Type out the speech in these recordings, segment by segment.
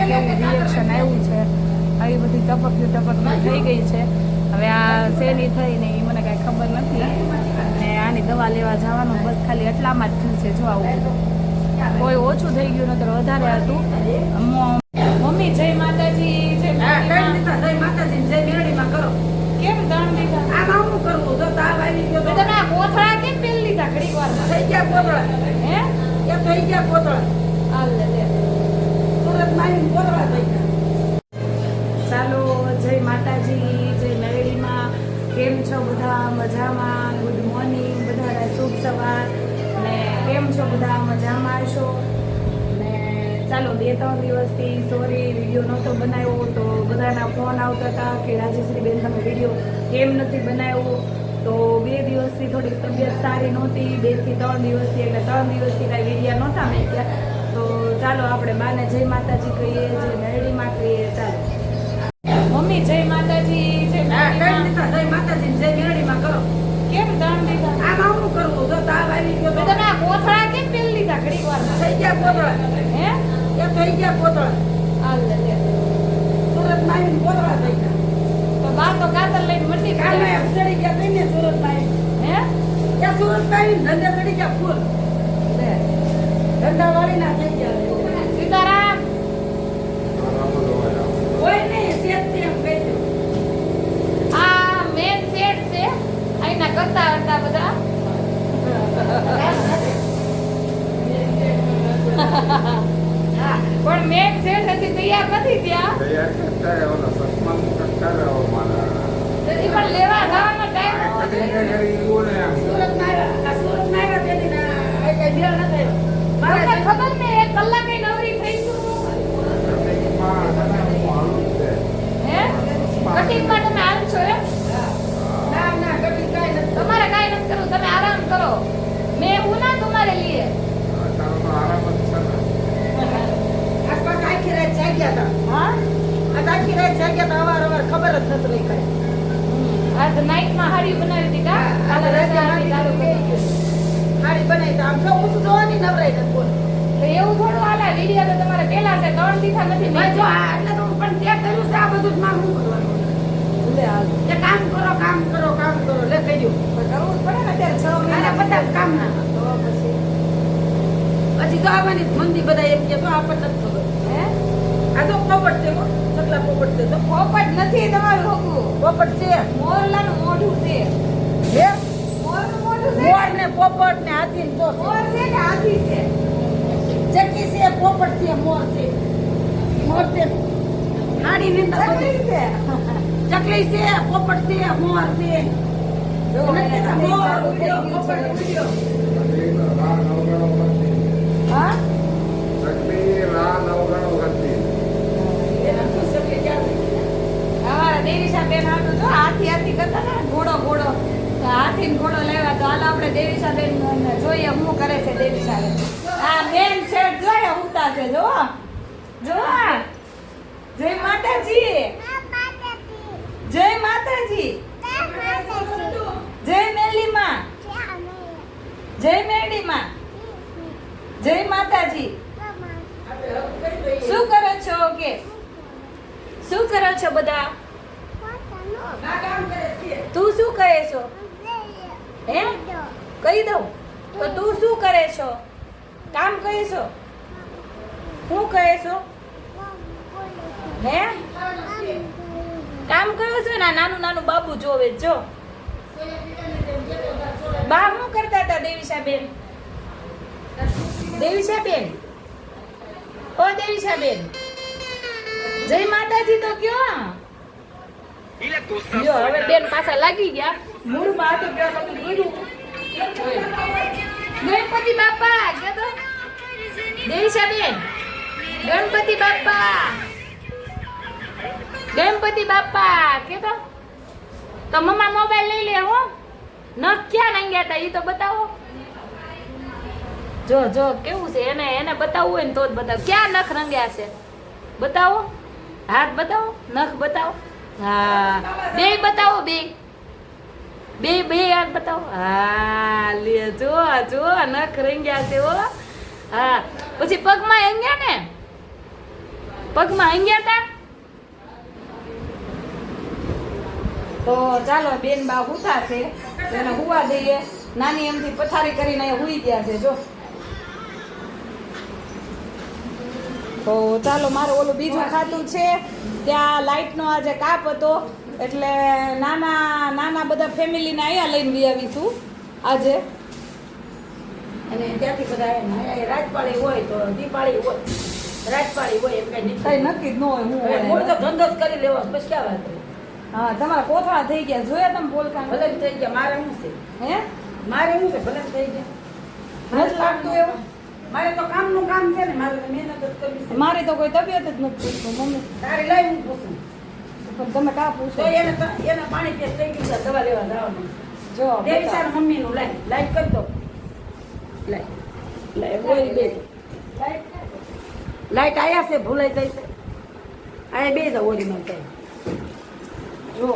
કેવું રિએક્શન આવ્યું છે આવી બધી ટપક્યું ટપક્યું થઈ ગઈ છે હવે આ શેની થઈ ને એ મને કાંઈ ખબર નથી અને આની દવા લેવા જવાનું બસ ખાલી એટલામાં જ થયું છે જો આવું કોઈ ઓછું થઈ ગયું નતર વધારે હતું મમ્મી જય માતાજી જય માતાજી. જય માતાજી, કરો. કેમ આમાં કરવું? જો તાવ આવી ગયો તો તો તમે કોથળા કેમ પહેરી લીધા ઘડીક વારમાં? થઈ ગયા કોતળા. હે કે થઈ ગયા કોતળા. હાલ લે લે. સુરતમાં આવીને કોતળા થઈ ગયા. ચાલો, જય માતાજી, જય મેરડીમાં કેમ છો બધા? મજામાં? ગુડ મોર્નિંગ બધાને શુભ સવાર. ને કેમ છો બધા? મજામાં છો? ને ચાલો, બે ત્રણ દિવસથી સોરી વીડિયો નહોતો બનાવ્યો તો બધાના ફોન આવતા હતા કે રાજેશ્રી બેન તમે વીડિયો કેમ નથી બનાવ્યો? તો બે દિવસથી થોડીક તબિયત સારી નહોતી. બેથી ત્રણ દિવસથી, એટલે ત્રણ દિવસથી કાંઈ વિડીયા નહોતા મેક્યા. તો ચાલો આપણે માને જય માતાજી કહીએ જય મેરડીમાં કહીએ ચાલો મમ્મી જય માતાજી જય જય માતાજી, જય મેરડીમાં કરો. કેમ દાન દીધા આમાં હું કરવું? જો તાવ આવી ગયો તમે આ કોથળા કેમ પહેરી લીધા ઘડીક વાર થઈ ગયા કોથળા હે એ થઈ ગયા કોથળા હાલ લે લે. સુરતમાં આવીને કોથળા થઈ ગયા. તો બા તો કાતર લઈને મંડી કાલે ચડી ગયા તઈ ને સુરતમાં હે હે સુરત સુરતમાં આવીને ધંધે ચડી ગયા ફૂલ. લે. ધંધાવાળીના થઈ ગયા. સીતારામ કોઈ નહીં, શેઠ છે એમ કહી દો. આ મેન સેટ છે અહીંના કરતા હતા બધા હા. પણ મેન સેટ હજી તૈયાર નથી ત્યાં હજી પણ લેવા જવાનો ટાઈમ સુરતમાં આવ્યા. આ સુરતમાં આવ્યા તેથી ના, આ કઈ મેળ ન થયો. તમને મારા ખબર ને એક કલાકે નવરી થઈ છું હે કટિંગમાં તમે હાલ છો એમ ના, ના, કદી કાંઈ નથી. તમારે કાંઈ નથી કરવું તમે આરામ કરો મેં હું ના તમારે લીએ આસપાસ આખી રાત જાગ્યા હતા. હા આજ આખી રાત જાગ્યા હતા, અવારનવાર ખબર જ નથી રહી કાંઈ. આજ નાઈટમાં હારી બનાવી હતી કા આ કાલે રાતે રજા હતી ચાલુ હારી કરી. હારી બનાવી તો આમ જો ઊંચું જોવાની નવરાઈ નથી બોલ. તો એવું થોડું હાલે વીડિયો તો તમારે પેલા છે નથી ભાઈ જો આ એટલે તો પણ ત્યાં કર્યું છે, આ બધું જ મારે શું કરવાનું? લે કામ કરો, કામ કરો, કામ કરો, લે કહી કરવું પડે ને અત્યારે છ મહિના બધા કામ ના. તો પછી તો આવવાની મંદી બધા એમ કે તો આપણને જ ખબર. હે આ તો પોપટ છે. સકલા પોપટ છે તો. પોપટ નથી તમારું હોકું પોપટ છે મોઢું છે હે? મોઢું છે મોર ને પોપટ ને હાથી ને તો મોર છે કે હાથી છે ચકી છે પોપટ છે મોર છે મોર છે હાડી ની ચકલી છે. ચકલી છે પોપટ છે મોર છે. હાથી હાથી કરતા ને? ઘોડો ઘોડો. તો હાથી ને ઘોડો લેવા તો હાલ આપણે દેવીશા બેન જોઈએ હું કરે છે દેવીશા બેન આ બેન શેઠ જોઈએ ઉતા છે જો. જો જય માતાજી. જય માતાજી. જય મેલીમાં. જય મેરડીમાં જય માતાજી. શું કરો છો કે? શું કરો છો બધા. તું શું કહે છો? હે? કહી દઉં. તો તું શું કરે છો? કામ કહે છો? શું કહે છો? હે? કામ કયો છો? ને, નાનું નાનું બાબુ જોવે જો. બા શું કરતા હતા દેવીશા બેન દેવીશા બેન ઓ દેવીશા બેન જય માતાજી તો કયો જો હવે બેન પાછા લાગી ગયા. મૂળમાં હતું કે બધું કીધું ગણપતિ બાપા કે તો? દેવીશા બેન ગણપતિ બાપા. ગણપતિ બાપા, કે તો? તો મમ્મા મોબાઈલ લઈ લે હો. ન ક્યાં નાંગ્યા હતા એ તો બતાવો. જો જો, કેવું છે? એને એને બતાવવું હોય ને તો જ બતાવો. ક્યાં નખ રંગ્યા છે? બતાવો. હાથ બતાવો. નખ બતાવો. હા. બે બતાવો, બે. બે બે હાથ બતાવો. હા, લે, જો જો, નખ રંગ્યા છે હો. હા. પછી પગમાં અંગ્યા ને? પગમાં અંગ્યા ગયા તા ચાલો બેન બા હુતા છે. એને હુવા દઈએ. નાની એમથી પથારી કરીને હુઈ ગયા છે જો. તો ચાલો મારે ઓલું બીજું ખાતું છે. ત્યાં લાઇટનો આજે કાપ હતો. એટલે નાના નાના બધા ફેમિલીને અહીંયા લઈને બી આવીશું આજે. અને ત્યાંથી બધા રાજપાળી હોય તો દીપાળી હોય. રાજપાળી હોય એમ કઈ નક્કી જ ન હોય હું તો ધંધો જ કરી લેવો બસ ક્યાં વાત? હા તમારા કોથળા થઈ ગયા. જોયા તમે બોલતા ભલે થઈ ગયા. મારે શું છે? હે? મારે શું છે? ભલે થઈ ગયા. મને લાગતું એવું? મારે તો કામનું કામ છે ને. મારે તો મહેનત જ કરવી છે. મારી તો કોઈ તબિયત જ નથી પૂછતું મમ્મી. તારી લઈ હું પૂછું? પણ તમે કા પૂછો? એને એને પાણી પેસ થઈ ગયું છે. દવા લેવા જવાનું જો દેવી. સાર મમ્મીનું લાઈ. લાઈટ કરી દો. લાઈ. લાઈ. બોલી બે. લાઈટ આયા છે. ભૂલાઈ જાય છે આયા બે જ ઓરી મને જો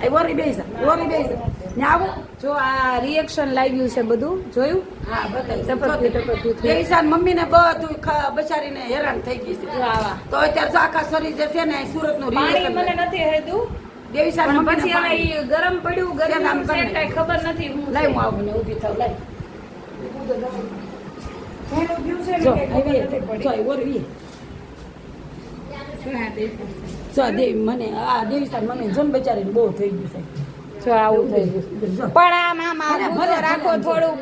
આ ઓરી બે જા ઓરી બે જા ને આવો જો આ રિએક્શન લાગ્યું છે બધું જોયું? હા સાર મમ્મીને બધું બચારીને હેરાન થઈ ગઈ છે. તો અત્યારે આખા શરીર જે છે ને સુરતનું પાણી મને નથી હેતું દેવી સાર પણ મમ્મીને પછી હવે ગરમ પડ્યું ગરમ કઈ ખબર નથી હું લાઈ હું આવું ને ઊભી થાવ લાઈ. ઠેલું થયું છે ને જો આવી જો ઓરવી શું આ દેખાય છે? જો આ દેવી મને આ દેવી સાર મમ્મી જમ બચારીને બહુ થઈ ગયું છે જો આવું થઈ ગયું પણ આમ આમ ભલે, આખું ભલે, તો રાખો થોડું.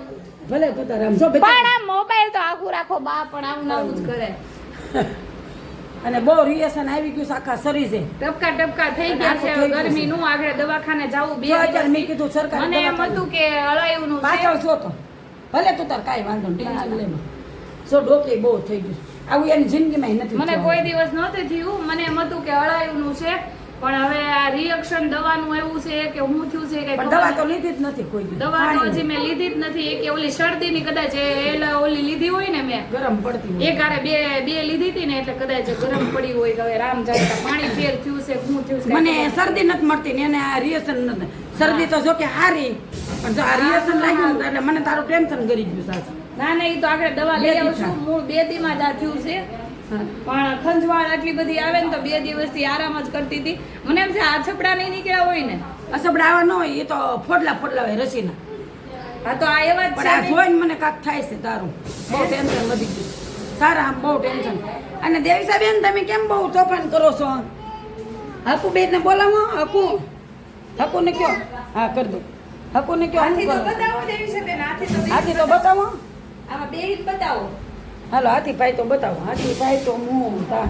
ભલે તું તારે જો પણ આ મોબાઈલ તો આખું રાખો બા પણ આવું આવું જ કરે. અને બહુ રિએશન આવી ગયું આખા શરીરે ટપકા ટપકા થઈ ગયા છે ગરમી નું આગળ દવાખાને જવું બે હજાર મેં કીધું સરકાર મને એમ હતું કે અળાયું નું પાછળ છો. ભલે તું તાર કાંઈ વાંધો ટેન્શન લે માં. જો ડોકે બહુ થઈ ગયું આવું એની જિંદગીમાં નથી મને કોઈ દિવસ નહોતું થયું. મને એમ હતું કે અળાયું છે પણ હવે આ રિએક્શન દવાનું એવું છે કે હું થયું છે કે દવા તો લીધી જ નથી કોઈ દવા તો હજી મેં લીધી જ નથી. કે ઓલી શરદી ની કદાચ ઓલી લીધી હોય ને મેં. ગરમ પડતી. એક હારે બે બે લીધી હતી ને એટલે કદાચ ગરમ પડી હોય કે હવે રામ જાય પાણી ફેર થયું છે હું થયું છે મને શરદી નથી મળતી ને એને આ રિએક્શન નથી. શરદી તો જો કે હારી. પણ જો આ રિએક્શન લાગ્યું એટલે મને તારું ટેન્શન કરી ગયું સાસુ. ના ના એ તો આગળ દવા લઈ આવશું મૂળ બે દીમાં જ આ થયું છે. પણ ખંજવાળ આટલી બધી આવે ને તો બે દિવસથી આરામ જ કરતી હતી. મને એમ છે આ છપડા નહીં નીકળ્યા હોય ને. અસબડા આવા ન હોય એ તો ફોડલા ફોડલા હોય રસીના. હા તો આ એવા જ પણ આ જોઈને મને કાંક થાય છે તારું. બહુ ટેન્શન વધી ગયું. તારા આમ બહુ ટેન્શન. અને દેવી સાહેબ તમે કેમ બહુ તોફાન કરો છો? હકુ બેન ને બોલાવો હકુ. હકુ ને કયો. હા કર દો. હકુ ને કયો. હાથી તો બતાવો દેવી સાહેબ તો હાથી તો બતાવો. આમાં બે જ બતાવો. હાલો હાથી ભાઈ તો બતાવો. હાથી ભાઈ તો હું તા.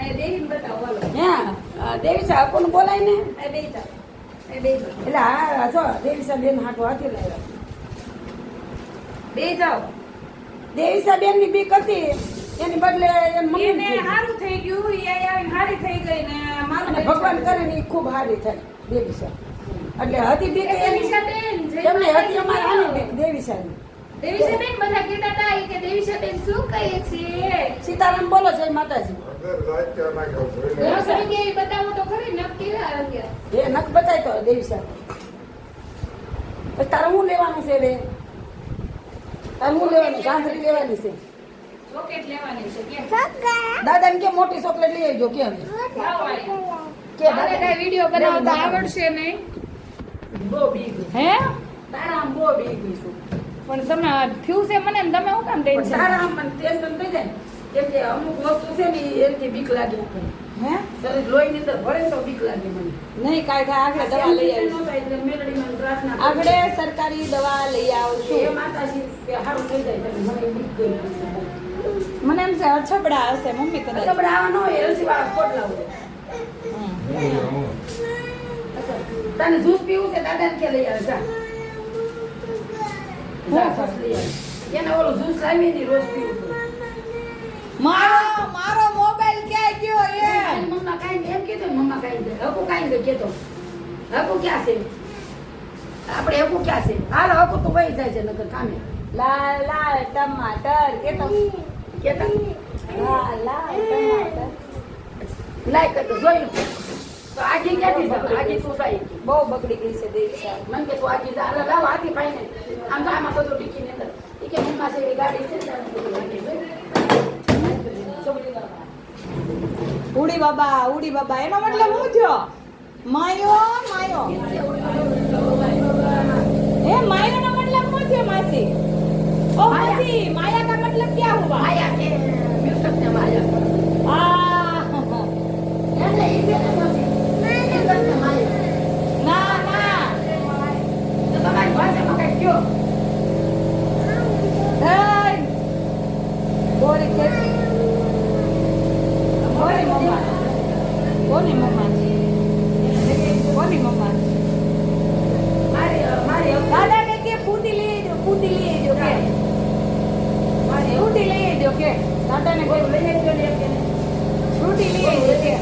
અહીંયા બે જ બતાવો હાલો. હા દેવીસા હકુ ને બોલાય ને? એટલે હા જો દેવીસા બેન હાટો હાથી લાવ્યા. બે જાઓ. દેવીસા બેનની બીક હતી. એની બદલે મમ્મી સારું થઈ ગયું એ હારી થઈ ગઈ ને મારું ભગવાન કરે ને એ ખૂબ સારી થાય દેવી સાહેબ. એટલે હતી બીક એમને હતી. અમારે આની બીક દેવીસાની દેવીશાબેન બધા કહેતા હતા કે દેવીશાબેન શું કહે છે? સીતારામ બોલો જય માતાજી. દેવીશાબેન કે બતાવો તો ખરી નક્કી કેવા રંગ્યા એ નખ બતાય તો દેવીસા તારે હું લેવાનું છે હવે? તારે હું લેવાનું? ચાંદરી લેવાની. છે. લેવાની છે કે દાદાને કે મોટી ચોકલેટ લઈ આવજો કે હવે લાવો આયા. કે દાદા કાંઈ વીડિયો બનાવતા આવડશે નહીં. બહુ બીક. હે? તારા બહુ બીક છું. પણ તમે થયું છે મને ને તમે શું કામ ટેન્શન? તારા મને ટેન્શન થઈ જાય કેમ કે અમુક વસ્તુ છે ને એનથી બીક લાગે હે? શરીર લોહીની અંદર ભળે તો બીક લાગે મને. નહીં કાંઈ આગળ દવા લઈ આવીશું. આગળ સરકારી દવા લઈ એ માતાજી કે સારું થઈ જાય મને બીક ગઈ મને એમ છે અછબડા હશે મમ્મી કદાચ. હોય એલસી વાળા તને જ્યુસ પીવું છે દાદાને કે લઈ આવે જા જા, જ્યુસ લઈ આવે. એને ઓલું જ્યુસ લાવી ને રોજ પીવું મારો મારો મોબાઈલ ક્યાં ગયો એ? મમ્મા કાંઈ એમ કીધું મમ્મા કાંઈ દે હકુ કાંઈ દે કેતો હકુ ક્યાં છે આપણે હકુ ક્યાં છે? હાલો હકુ તો વહી જાય છે નકર કામે. લાલ લાલ ટમાટર કે તો? કેતા? લાલ લાલ ટમાટર. લાય કરતો જોયું તો આખી ક્યાંથી જતા આખી સોસાયટી બહુ બગડી ગઈ છે દેવી મને કે તું આખી જા. લાવ આખી ભાઈ ને આમ તો આમાં બધું ટીકી ને એ કે હું પાસે એવી ગાડી છે. ઉડી બાબા ઉડી બાબા. એનો મતલબ હું થયો? માયો માયો. એ માયો નો મતલબ શું થયો માસી? ઓ માસી માયા કા મતલબ ક્યાં હુઆ માયા કે મ્યુઝિક ને માયા. આ એટલે એ બેટા કે કે ફૂટી લઈ જો ફૂટી જો કે મારી ફૂટી લઈ જો કે દાદા ને કોઈ લઈ આવજો ને એક એને. ફ્રૂટી લઈ જો કે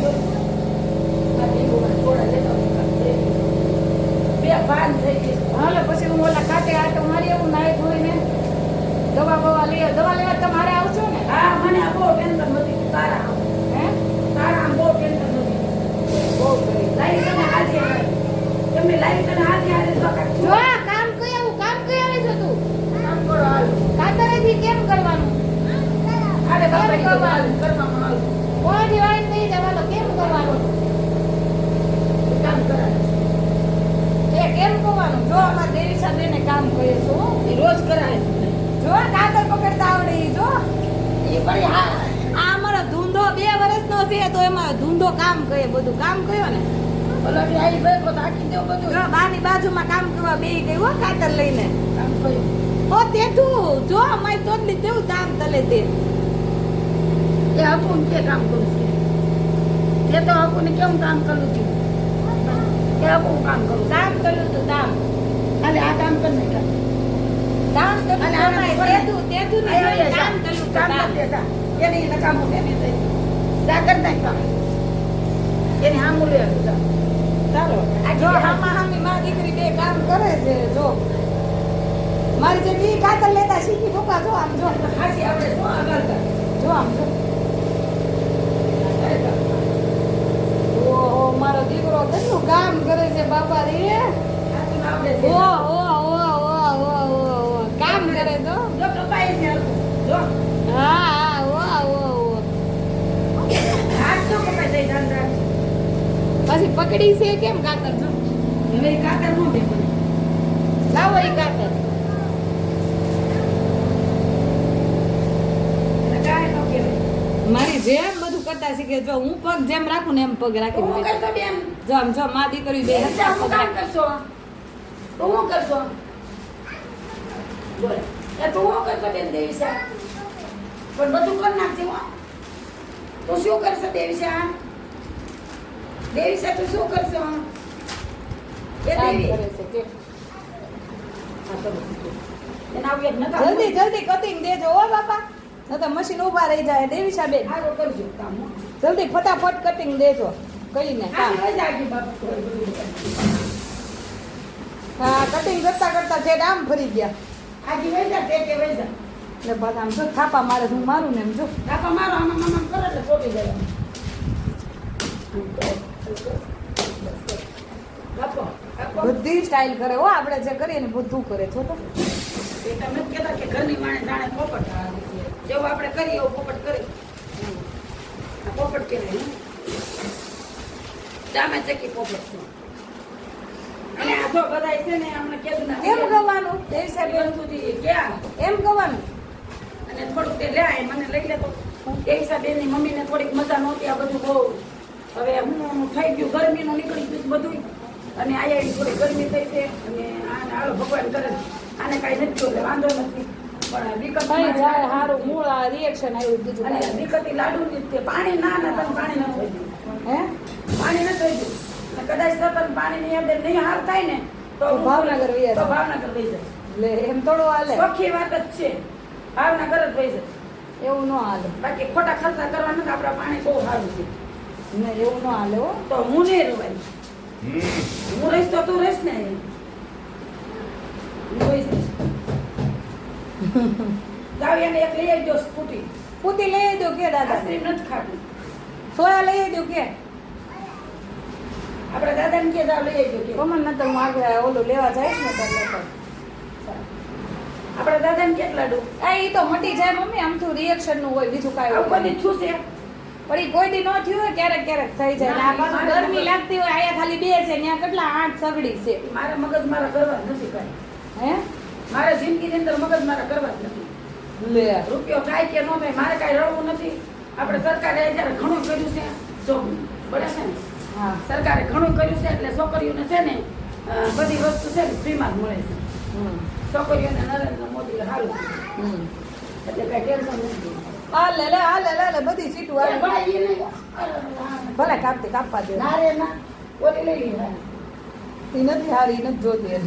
હાલો પછી હું ઓલા કાટે આટો મારી આવું નાઈ ધોઈને દવા બવા લઈ દવા લેવા તમારે આવશો ને? હા મને બહુ ટેન્શન નથી તારા હે? તારા બહુ ટેન્શન નથી બહુ કરી લાઈ તને હાજે તમે લાઈ તને હાજે હાજે જો કામ કઈ આવું કામ કઈ આવે છે તું કામ કરો હાલ. કાતરેથી કેમ કરવાનું? અરે બાપા? કરવામાં હાલ. કોણાથી વાળી નહીં જવાનું કેમ કરવાનું? કામ કરાય એ કેમ કરવાનું જો અમારા દેવી સાથે કામ કરીએ છો એ રોજ કરાય જો કાતર પકડતા આવડે એ જો. એ હા. આ અમારો ધૂંધો બે વર્ષનો છે તો એમાં ધૂંધો કામ કરે બધું કામ કર્યો ને? આઈ ભાઈ બધું. બાની બાજુમાં કામ કરવા બેહી ગઈ હો કાતર લઈને. કામ કર્યું. ઓ તેઠું જો અમારી તોડલી તેવું કામ તલે તે? એ હકુન કે કામ કરું છે? એ તો હકુન કેમ કામ કરું છું? એ હકુન કામ કરું? તામ કર્યું તું તામ અને આ કામ કર નાખ્યા ને કર્યું દે, જા. એની નકામું છે, થઈ. જા, કર નાખ કામ. હામું લે, જા. જો હામા હામી માં દીકરી બે કામ કરે છે જો. મારી જે બી કાતર લેતા શીખી ફૂકા જો આમ જો. હાચી આપણે શું આગળ કર. જો આમ જો અરે કર. ઓહો મારો દીકરો કેટલું કામ કરે છે બાપા રે? ઓ ઓ ઓ ઓ ઓ ઓ કામ કરે તો? જો કપાય છે જો. હા હા. ઓ ઓ ઓ હાથ જો કપાય જાય, પછી પકડી છે કેમ કાતર? જો હવે કાતર નો દે લાવો એ કાતર એને કાંઈ નો કહેવાય. મારી જેમ બધું કરતા શીખે જો હું પગ જેમ રાખું ને એમ પગ રાખી. જો આમ જો માં દીકરી બે કરશો? તો હું કરશો? બોલ. એ તું હું કરશો બેન દેવીશા પણ બધું કરી નાખજે હો. તું શું કરશો તું શું કરશો? એ દેવી? છે કે. હા, તો. એને આવું એક નકામું. જલ્દી જલ્દી કટિંગ દેજો ઓ બાપા. ન તો મશીન ઊભા રહી જાય દેવી સાહેબ હારું કરજો કામ. જલ્દી ફટાફટ કટિંગ દેજો. કામ. હા, કટિંગ કરતા કરતા જેટ આમ ફરી ગયા. આજી વેજા જા, તે કે વેજા. ને બધા આમ જો થાપા મારે હું મારું ને એમ જો. થાપા મારો આમાં આમ આમ કરે એટલે ચોટી જાય. બધી સ્ટાઇલ કરે હો આપણે જે કરીએ ને બધું કરે છો તો. એ તમે કહેતા કે ઘરની માણે જાણે પોપટ છે. જેવું આપણે કરીએ એવું પોપટ કરી. આ પોપટ કહેવાય ચામે ચકી પોપટ છે. અને આ જો બધાય છે ને અમને કીધું ને કેમ ગવાનું એ સાહેબ વસ્તુથી ક્યાં એમ ગવાનું. અને થોડુંક તે લે મને લઈ લે તો. દેવીસા હિસાબેની મમ્મીને થોડીક મજા નહોતી આ બધું બહુ. હવે હું થઈ ગયું ગરમીનું નીકળી ગયું બધું અને આયા થોડી ગરમી થઈ છે અને આને આળો ભગવાન કરે આને કાંઈ નથી વાંધો નથી. પણ જાય સારું મૂળ આ રિએક્શન આવ્યું બીજું અને લાડુ ની તે પાણી ના ના તને પાણી ન થઈ હે? પાણી ન થઈ ગયું કદાચ કદાચ તને પાણીની અંદર નહીં હાર થાય ને તો તો ભાવનગર વહી તો ભાવનગર વહી જાય. લે એમ થોડો હાલે. ચોખ્ખી વાત જ છે. ભાવનગર જ વહી જાય. એવું ન હાલે. બાકી ખોટા ખર્ચા કરવા નથી આપણા પાણી બહુ સારું છે. ને એવું ન હાલે હો. તો હું નહીં રવાય. હું રહીશ તો તું રહીશ ને. હું રહીશ. જાવ એક લઈ આવજો સ્કૂટી. સ્કૂટી લઈ આવજો કે દાદા? આઈસ્ક્રીમ નથી ખાતું. સોયા લઈ આવજો કે? આપણા દાદાને કે જાવ લઈ આવજો કે. કમન નતર હું આગળ ઓલું લેવા જાય ને તો લેતા. આપણા દાદાને કેટલા ડુ આ એ તો મટી જાય મમ્મી આમ તો રિએક્શનનું હોય બીજું કાંઈ હોય બધી છૂસે છે? પણ એ કોઈ દી ન થયું હોય ક્યારેક ક્યારેક થઈ જાય. આ પાછું ગરમી લાગતી હોય આયા ખાલી બે છે ત્યાં કેટલા આઠ સગડી છે. મારા મગજ મારા કરવા નથી કાંઈ. હે? મારે જિંદગીની અંદર મગજ મારા કરવા જ નથી. લે. રૂપિયો થાય કે ન થાય મારે કાંઈ રડવું નથી. આપણે સરકારે અત્યારે ઘણું કર્યું છે જો બરાબર છે ને? હા. સરકારે ઘણું કર્યું છે એટલે છોકરીઓને છે ને બધી વસ્તુ છે ને ફ્રીમાં જ મળે છે. હમ. છોકરીઓને નરેન્દ્ર મોદી સારું એટલે કાંઈ ટેન્શન નથી. આ લે લે આ લે લે બધી સીટું આવે. ભલે કાપતી કાપવા દે. ના રે ના ઓલી લઈ લે નથી હારી નથી જોતી.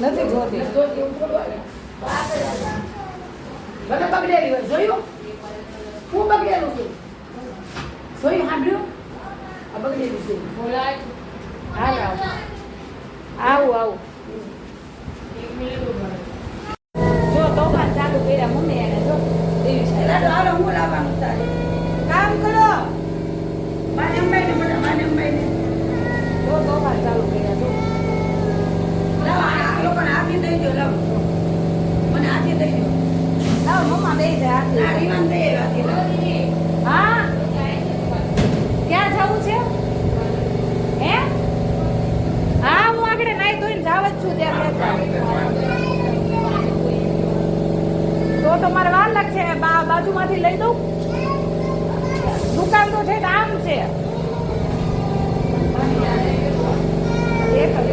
નથી જોતી. તો કેવું થોડું આવે. આગળ આવે. ભલે બગડેલી હોય. જોયું? હું બગડેલું છું. જોયું, સાંભળ્યું? આ બગડેલું છે. હાલ આવ, આવું. જો તો ચાલુ કર્યા, મમ્મી એને જો. દેવી સાહેબ. હું લાવવાનું તારે કામ કરો માને અંબાઈને મને માને અંબાઈને જો તોફાન ચાલુ કર્યા જો લાવો આ આ લોકોને હાથી દઈ દો લાવો. મને હાથી દઈ દો. લાવ મમ્મા બે જાય આ રીવાન દઈ હાથી હા? ક્યાં જવું છે? હે? હા હું આગળ નાઈ ધોઈને જાવ જ છું ત્યાં તો તો મારે વાર લાગશે. બાજુમાંથી લઈ દઉં. દુકાન તો છે આમ છે. એક જ.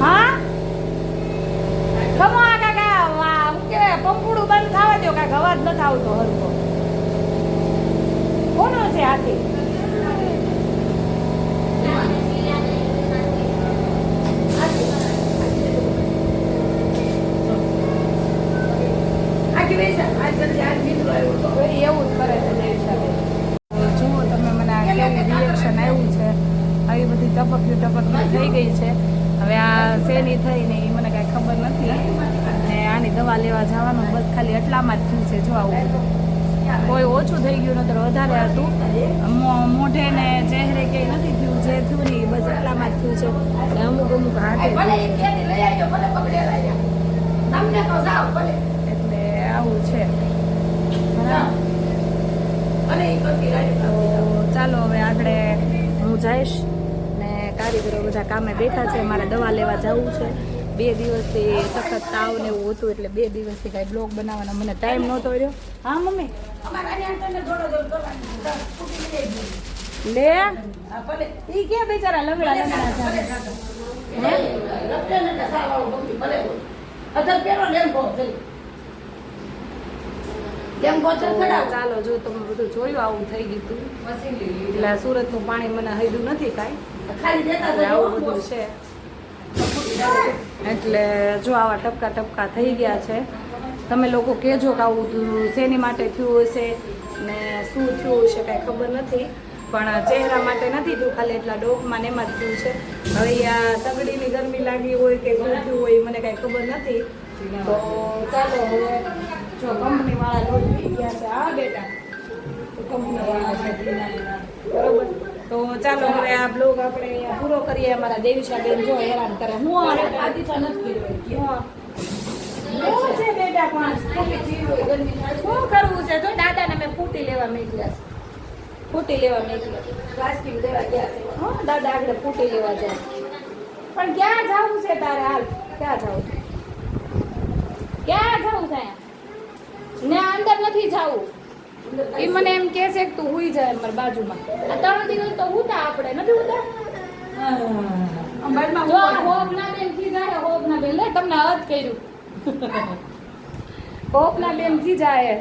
હા ખમો આ કાકા વાહ હું કહેવાય પંપુડું બંધ થવા દો કાંઈક અવાજ નથી આવતો હરકો કોનો છે હાથી? એવું જ કરે છે જુઓ તમે મને કેવું રિએક્શન આવ્યું છે. આવી બધી ટપક્યું ટપક્યું થઈ ગઈ છે. હવે આ શેની થઈ ને એ મને કાંઈ ખબર નથી. દવા લેવા જવાનું બસ ખાલી એટલામાં જ થયું છે જો આવું કોઈ ઓછું થઈ ગયું નતર વધારે હતું. મોઢે ને ચહેરે કે નથી થયું જે થયું ને બસ એટલામાં જ થયું છે. અમુક અમુક હાથે એટલે આવું છે. ચાલો હવે આગળ હું જઈશ ને કારીગરો બધા કામે બેઠા છે મારે દવા લેવા જવું છે. બે દિવસથી સખત તાવ ને એવું હતું એટલે બે દિવસથી કાંઈ બ્લોગ બનાવવાનો મને ટાઈમ નહોતો રહ્યો. હા મમ્મી. લે? ઈ કે બિચારા લંગડા લંગડા. ચાલો. જો તમે બધું જોયું આવું થઈ ગયું હતું એટલે સુરત સુરતનું પાણી મને હૈદું નથી કાંઈ. ખાલી દેતા આવું બધું છે. એટલે જો આવા ટપકા ટપકા થઈ ગયા છે, તમે લોકો કહેજો કે આવું શેની માટે થયું હશે ને શું થયું હશે કાંઈ ખબર નથી, પણ ચહેરા માટે નથી થયું ખાલી એટલા ડોકમાં ને એમાં જ થયું છે. હવે આ સગડીની ગરમી લાગી હોય કે શું થયું હોય મને કાંઈ ખબર નથી. તો ચાલો હવે જો કંપનીવાળા લોટ પી ગયા છે આ બેટા કંપનીવાળા છે બરોબર? તો ચાલો હવે આ બ્લોગ આપણે પૂરો કરીએ. અમારા દેવીશાબેન જો હેરાન કરે. હું. છે બેટા પણ શું કરવું છે? જો દાદાને મેં ફૂટી લેવા મોકલ્યા છે. ફૂટી લેવા મોકલ્યા પ્લાસ્ટિક લેવા ગયા છે. હા, દાદા આગળ ફૂટી લેવા જાય પણ ક્યાં જવું છે તારે હાલ? ક્યાં જવું? છે ક્યાં જવું છે? ને અંદર નથી જવું. એ મને એમ કે છે કે તું હુઈ જાય મારી બાજુમાં. આ ત્રણ દિવસ તો હુતા આપણે નથી હુતા? અંબાડમાં જો રહે. હોપના બેનથી જાય બેન લે તમને હદ કર્યું. હોપના બેનથી જાય.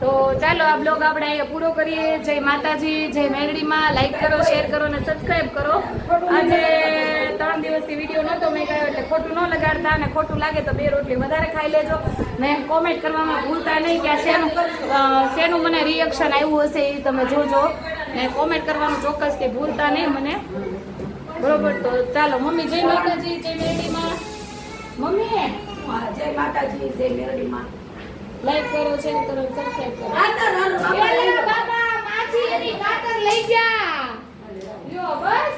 તો ચાલો આ બ્લોગ આપણે અહીંયા પૂરો કરીએ. જય માતાજી, જય મેરડીમાં. લાઈક કરો શેર કરો અને સબસ્ક્રાઈબ કરો. આજે ત્રણ દિવસથી વીડિયો નહોતો મેં કહ્યું એટલે ખોટું ન લગાડતા અને ખોટું લાગે તો બે રોટલી વધારે ખાઈ લેજો. ને કોમેન્ટ કરવામાં ભૂલતા નહીં કે આ શેનું શેનું મને રિએક્શન આવ્યું હશે એ તમે જોજો. ને કોમેન્ટ કરવાનું ચોક્કસથી ભૂલતા નહીં મને. બરોબર, તો ચાલો, મમ્મી, જય માતાજી, જય મેરડીમાં. મમ્મી, જય માતાજી, જય મેરડીમાં. લાઈક કરો શેર કરો. સબસ્ક્રાઇબ કરો કાતર બાબા માછી એની કાતર લઈ જા લ્યો બસ.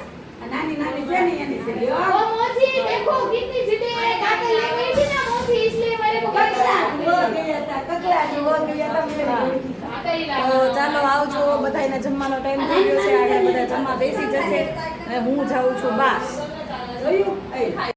નાની નાની છે ને એની છે લ્યો. ઓ મોછી દેખો કિતની જીતે કાતર લઈ ગઈ છે ને મોછી એટલે મેરે કો કકલા વો ગયા હતા કકલા જો ગયા હતા તો ચાલો આવજો બધાને જમવાનો ટાઈમ થઈ ગયો છે આગળ બધા જમવા બેસી જશે. હું જાઉં છું બા